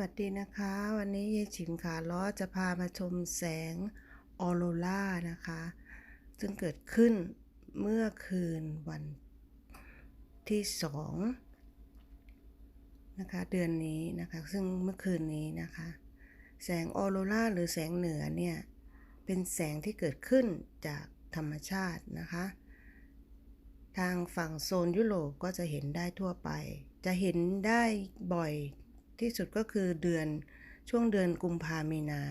วัสดีนะคะ วันนี้ยายฉิมขาล้อจะพามาชมแสงออโรรานะคะ ซึ่งเกิดขึ้นเมื่อคืนวันที่สองนะคะ เดือนนี้นะคะ ซึ่งเมื่อคืนนี้นะคะ แสงออโรราหรือแสงเหนือเนี่ย เป็นแสงที่เกิดขึ้นจากธรรมชาตินะคะ ทางฝั่งโซนยุโรปก็จะเห็นได้ทั่วไป จะเห็นได้บ่อย ที่สุดก็คือเดือนช่วงเดือนกุมภามีนา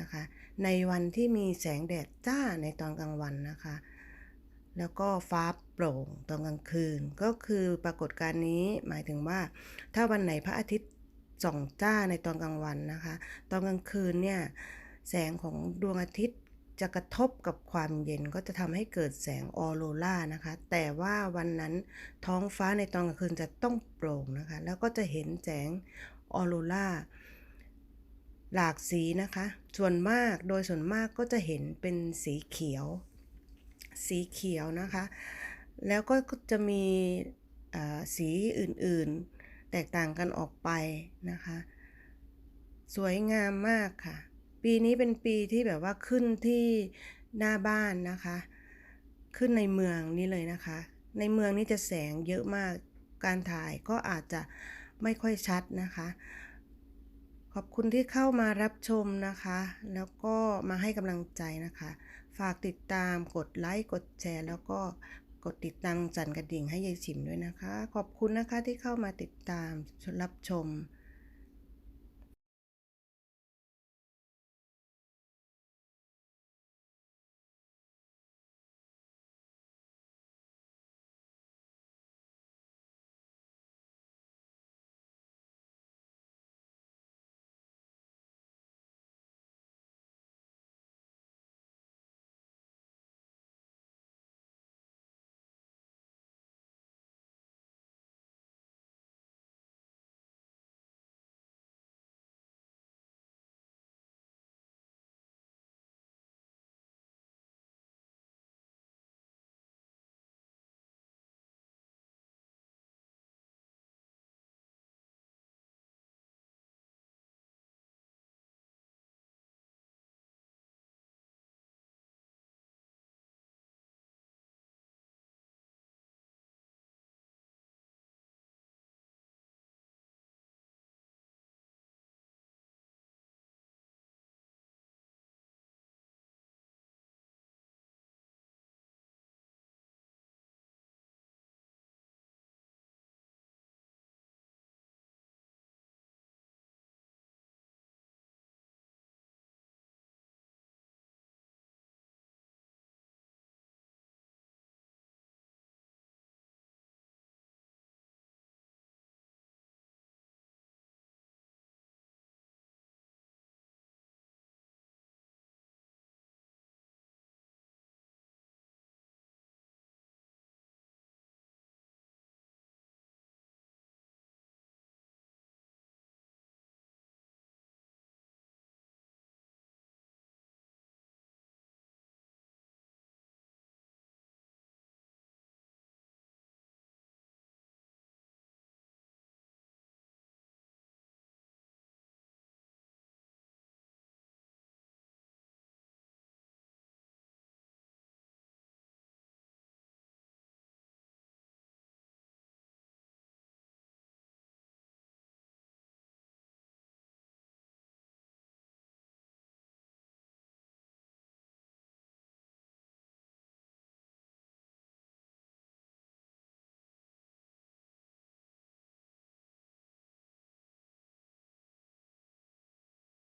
นะคะ ในวันที่มีแสงแดดจ้าในตอนกลางวันนะคะ แล้วก็ฟ้าโปร่งตอนกลางคืน ก็คือปรากฏการณ์นี้หมายถึงว่า ถ้าวันไหนพระอาทิตย์ส่องจ้าในตอนกลางวันนะคะ ตอนกลางคืนเนี่ยแสงของดวงอาทิตย์จะกระทบกับความเย็นก็จะทำให้เกิดแสงออโรรานะคะ แต่ว่าวันนั้นท้องฟ้าในตอนกลางคืนจะต้องโปร่งนะคะ แล้วก็จะเห็นแสง ออโรราหลากสีนะคะ ส่วนมากโดยส่วนมากก็จะเห็นเป็นสีเขียว สีเขียวนะคะ แล้วก็จะมีสีอื่นๆ แตกต่างกันออกไปนะคะ สวยงามมากค่ะ ปีนี้เป็นปีที่แบบว่าขึ้นที่หน้าบ้านนะคะ ขึ้นในเมืองนี่เลยนะคะ ในเมืองนี่จะแสงเยอะมาก การถ่ายก็อาจจะ ไม่ค่อยชัดนะคะ ขอบคุณที่เข้ามารับชมนะคะ แล้วก็มาให้กำลังใจนะคะ ฝากติดตามกดไลค์กดแชร์ แล้วก็กดติดตามจันกระดิ่งให้ยายฉิมด้วยนะคะ ขอบคุณนะคะที่เข้ามาติดตามรับชม